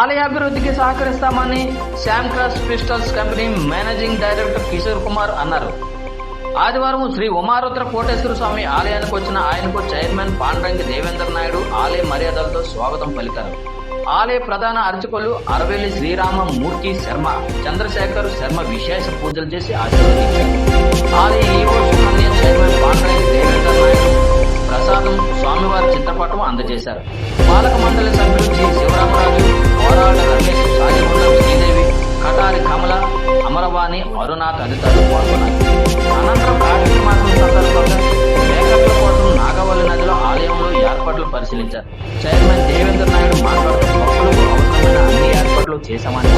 ఆలయాభివృద్ధికి సహకరిస్తామని Sam Cross Crystals company managing director Kishore Kumar అన్నారు. ఆదివారం శ్రీ ఉమారుద్ర కోటేశ్వర స్వామి ఆలయానికి వచ్చిన ఆయనకు చైర్మన్ పాండ్రంగి దేవేంద్ర నాయుడు ఆలయ మర్యాదలతో స్వాగతం పలికారు. ఆలయ ప్రధాన అర్చకులు అరవెల్లి శ్రీరామ మూర్తి శర్మ చంద్రశేఖర్ శర్మ విశేష పూజలు చేసి ఆశీర్వదించారు. ఆలయ ఈవో చైర్మన్ పాండ్రంగి దేవేంద్ర నాయుడు ప్రసాదం స్వామివారి చిత్రపటం అందజేశారు. పాలక మండలి సభ్యులు చేసి అమరవాణి అరుణ తదితరులు పాల్గొన్నారు. అనంతరం కార్తీక మాసం సందర్భంగా మేకప్ల కోసం నాగవల్లి నదిలో ఆలయంలో ఏర్పాట్లు పరిశీలించారు. చైర్మన్ దేవేంద్ర నాయుడు మాట్లాడుతూ భక్తులకు అవసరమైన అన్ని ఏర్పాట్లు చేశామని